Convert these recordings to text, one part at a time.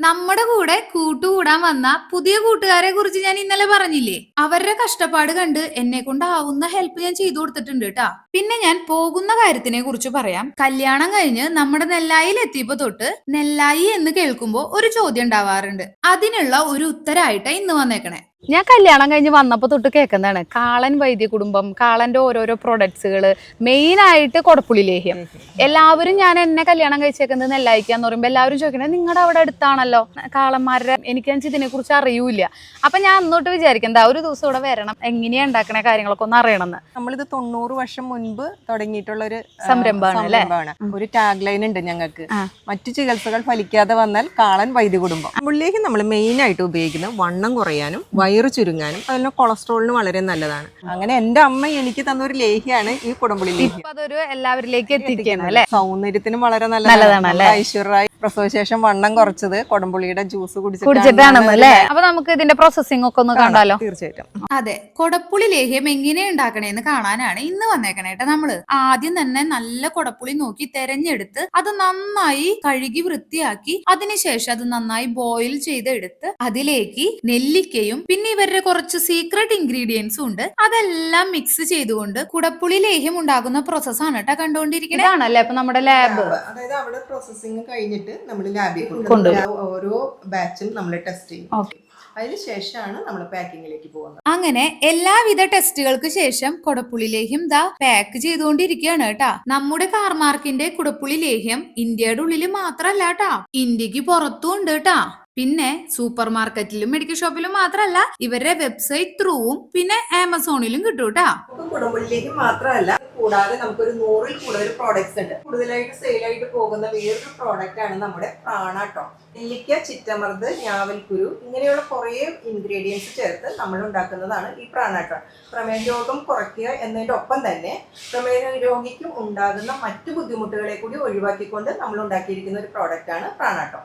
നമ്മുടെ കൂടെ കൂട്ടുകൂടാൻ വന്ന പുതിയ കൂട്ടുകാരെ കുറിച്ച് ഞാൻ ഇന്നലെ പറഞ്ഞില്ലേ? അവരുടെ കഷ്ടപ്പാട് കണ്ട് എന്നെ കൊണ്ടാവുന്ന ഹെൽപ്പ് ഞാൻ ചെയ്തു കൊടുത്തിട്ടുണ്ട് കേട്ടാ പിന്നെ ഞാൻ പോകുന്ന കാര്യത്തിനെ കുറിച്ച് പറയാം. കല്യാണം കഴിഞ്ഞ് നമ്മുടെ നെല്ലായിൽ എത്തിയപ്പോ തൊട്ട് നെല്ലായി എന്ന് കേൾക്കുമ്പോ ഒരു ചോദ്യം ഉണ്ടാവാറുണ്ട്. അതിനുള്ള ഒരു ഉത്തരായിട്ടാ ഇന്ന് വന്നേക്കണേ. ഞാൻ കല്യാണം കഴിഞ്ഞ് വന്നപ്പോൾ തൊട്ട് കേൾക്കുന്നതാണ് കാളൻ വൈദ്യ കുടുംബം കാളന്റെ ഓരോരോ പ്രൊഡക്ട്സുകൾ മെയിൻ ആയിട്ട് കൊടപ്പുളി ലേഹ്യം. എല്ലാവരും ഞാൻ എന്നെ കല്യാണം കഴിച്ചേക്കുന്നത് നെല്ലായിക്കാന്ന് പറയുമ്പോൾ എല്ലാവരും ചോദിക്കണേ നിങ്ങളുടെ അവിടെ അടുത്താണല്ലോ? കാളന്മാരുടെ എനിക്ക് ഇതിനെ കുറിച്ച് അറിയൂല അപ്പൊ ഞാൻ അന്നോട്ട് വിചാരിക്കുന്നത് ആ ഒരു ദിവസം ഇവിടെ വരണം. എങ്ങനെയാ ഉണ്ടാക്കണ കാര്യങ്ങളൊക്കെ ഒന്ന് അറിയണമെന്ന് നമ്മളിത് തൊണ്ണൂറ് വർഷം മുൻപ് തുടങ്ങിയിട്ടുള്ള ഒരു സംരംഭമാണ്. ഒരു ടാഗ് ലൈൻ ഉണ്ട് ഞങ്ങൾക്ക്. മറ്റു ചികിത്സകൾ ഫലിക്കാതെ വന്നാൽ കാളൻ വൈദ്യ കുടുംബം. മുള്ളിലേക്ക് നമ്മൾ മെയിൻ ആയിട്ട് ഉപയോഗിക്കുന്നത് വണ്ണം കുറയാനും വയറ് ചുരുങ്ങാനും അതുപോലെ കൊളസ്ട്രോളിന് വളരെ നല്ലതാണ്. അങ്ങനെ എന്റെ അമ്മ എനിക്ക് തന്ന ഒരു ലേഹിയാണ് ഈ കുടംപുളി ലേഹി. അതൊരു എല്ലാവരിലേക്ക് എത്തിക്കണം അല്ലെ? സൗന്ദര്യത്തിനും വളരെ നല്ലതാണ്. ഐശ്വര്യായി പ്രസവശേഷം വണ്ണം കുറച്ചത് കൊടംപുളിയുടെ ജ്യൂസ് കുടിച്ചിട്ടാണെന്ന് അല്ലേ? അപ്പൊ നമുക്ക് ഇതിന്റെ പ്രോസസ്സിംഗ് ഒക്കെ ഒന്ന് കണ്ടാലോ? തീർച്ചയായിട്ടും. അതെ കൊടപ്പുളി ലേഹ്യം എങ്ങനെ ഉണ്ടാക്കണേന്ന് കാണാനാണ് ഇന്ന് വന്നേക്കണേട്ടോ നമ്മൾ. ആദ്യം തന്നെ നല്ല കൊടപ്പുളി നോക്കി തെരഞ്ഞെടുത്ത് അത് നന്നായി കഴുകി വൃത്തിയാക്കി അതിനുശേഷം അത് നന്നായി ബോയിൽ ചെയ്തെടുത്ത് അതിലേക്ക് നെല്ലിക്കയും പിന്നെ ഇവരുടെ കുറച്ച് സീക്രട്ട് ഇൻഗ്രീഡിയൻസും ഉണ്ട്. അതെല്ലാം മിക്സ് ചെയ്തുകൊണ്ട് കുടപ്പുളി ലേഹ്യം ഉണ്ടാക്കുന്ന പ്രോസസ്സാണ് കേട്ടോ കണ്ടുകൊണ്ടിരിക്കണേ ആണല്ലേ അപ്പൊ നമ്മുടെ ലാബ് അതായത് അവിടെ പ്രോസസ്സിംഗ് കഴിഞ്ഞിട്ട് നമ്മൾ ലാബിൽ കൊണ്ടുവരും. ഓരോ ബാച്ചും നമ്മൾ ടെസ്റ്റ് ചെയ്യും. അതിനുശേഷമാണ് അതിന് ശേഷമാണ് നമ്മൾ പാക്കിങ്ങിലേക്ക് പോകുന്നത്. അങ്ങനെ എല്ലാവിധ ടെസ്റ്റുകൾക്ക് ശേഷം കുടപ്പുളി ലേഹ്യം ദാ പാക്ക് ചെയ്തുകൊണ്ടിരിക്കുകയാണ് കേട്ടാ. നമ്മുടെ കാർമാർക്കിന്റെ കുടപ്പുളി ലേഹ്യം ഇന്ത്യയുടെ ഉള്ളിൽ മാത്രല്ല കേട്ടാ. ഇന്ത്യയ്ക്ക് പുറത്തും ഉണ്ട് കേട്ടാ. പിന്നെ സൂപ്പർ മാർക്കറ്റിലും മെഡിക്കൽ ഷോപ്പിലും മാത്രമല്ല ഇവരുടെ വെബ്സൈറ്റ് ത്രൂവും പിന്നെ ആമസോണിലും കിട്ടും കേട്ടാ നമുക്ക് കുടംപുള്ളിലേക്ക് മാത്രമല്ല കൂടാതെ നമുക്കൊരു നൂറിൽ കൂടുതൽ പ്രോഡക്ട്സ് ഉണ്ട്. കൂടുതലായിട്ട് സെയിൽ ആയിട്ട് പോകുന്ന വേറൊരു പ്രോഡക്റ്റ് ആണ് നമ്മുടെ പ്രാണാട്ടോ. നെല്ലിക്ക ചിറ്റമർദ് ഞാവൽക്കുരു ഇങ്ങനെയുള്ള കുറേ ഇൻഗ്രീഡിയൻസ് ചേർത്ത് നമ്മൾ ഉണ്ടാക്കുന്നതാണ് ഈ പ്രാണാട്ടം. പ്രമേഹ രോഗം കുറയ്ക്കുക എന്നതിന്റെ ഒപ്പം തന്നെ പ്രമേഹ രോഗിക്കും ഉണ്ടാകുന്ന മറ്റു ബുദ്ധിമുട്ടുകളെ കൂടി ഒഴിവാക്കിക്കൊണ്ട് നമ്മൾ ഉണ്ടാക്കിയിരിക്കുന്ന ഒരു പ്രോഡക്റ്റാണ് പ്രാണാട്ടം.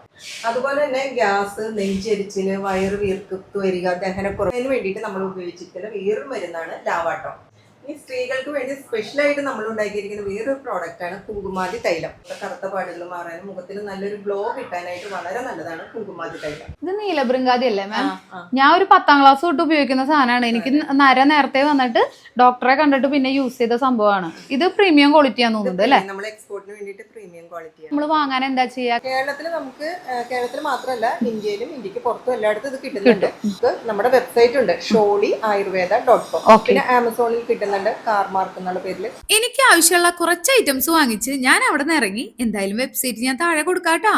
അതുപോലെ തന്നെ ഗ്യാസ് നെഞ്ചെരിച്ചിൽ വയറ് വീർക്കുത്ത് വരിക ദഹനക്കുറവിന് വേണ്ടിയിട്ട് നമ്മൾ ഉപയോഗിച്ചിട്ടുള്ള വേറൊരു മരുന്നാണ് ലാവാട്ടോ. ഈ സ്ത്രീകൾക്ക് വേണ്ടി സ്പെഷ്യലായിട്ട് നമ്മൾ ഉണ്ടാക്കിയിരിക്കുന്ന വേറൊരു പ്രോഡക്റ്റ് ആണ് കുങ്കുമാതി തൈലം. കറുത്ത പാടുകൾ മാറാനും മുഖത്തിന് നല്ലൊരു ഗ്ലോ കിട്ടാനായിട്ട് വളരെ നല്ലതാണ് കുങ്കുമാതി തൈലം. ഇത് നീലബൃങ്കാതി അല്ലേ മാം. ഞാൻ ഒരു പത്താം ക്ലാസ് തൊട്ട് ഉപയോഗിക്കുന്ന സാധനമാണ്. എനിക്ക് നര നേരത്തെ വന്നിട്ട് ഡോക്ടറെ കണ്ടിട്ട് പിന്നെ യൂസ് ചെയ്ത സംഭവമാണ്. ഇത് പ്രീമിയം ക്വാളിറ്റി ആണെന്ന് തോന്നുന്നത് അല്ലേ? നമ്മൾ എക്സ്പോർട്ടിന് വേണ്ടിയിട്ട് പ്രീമിയം ക്വാളിറ്റി നമ്മൾ വാങ്ങാൻ എന്താ ചെയ്യുക കേരളത്തിൽ നമുക്ക് കേരളത്തിൽ മാത്രമല്ല ഇന്ത്യയിലും ഇന്ത്യയ്ക്ക് പുറത്തും എല്ലായിടത്തും ഇത് കിട്ടുന്നുണ്ട്. നമ്മുടെ വെബ്സൈറ്റ് ഉണ്ട് ഷോളി ആയുർവേദ ഡോട്ട് കോം പിന്നെ ആമസോണിൽ കിട്ടുന്നുണ്ട് കാർമാർക്ക് എന്നുള്ള പേരിൽ എനിക്ക് ആവശ്യമുള്ള കുറച്ച് ഐറ്റംസ് വാങ്ങിച്ച് ഞാൻ അവിടെ നിന്ന് ഇറങ്ങി. എന്തായാലും വെബ്സൈറ്റ് ഞാൻ താഴെ കൊടുക്കാട്ടാ.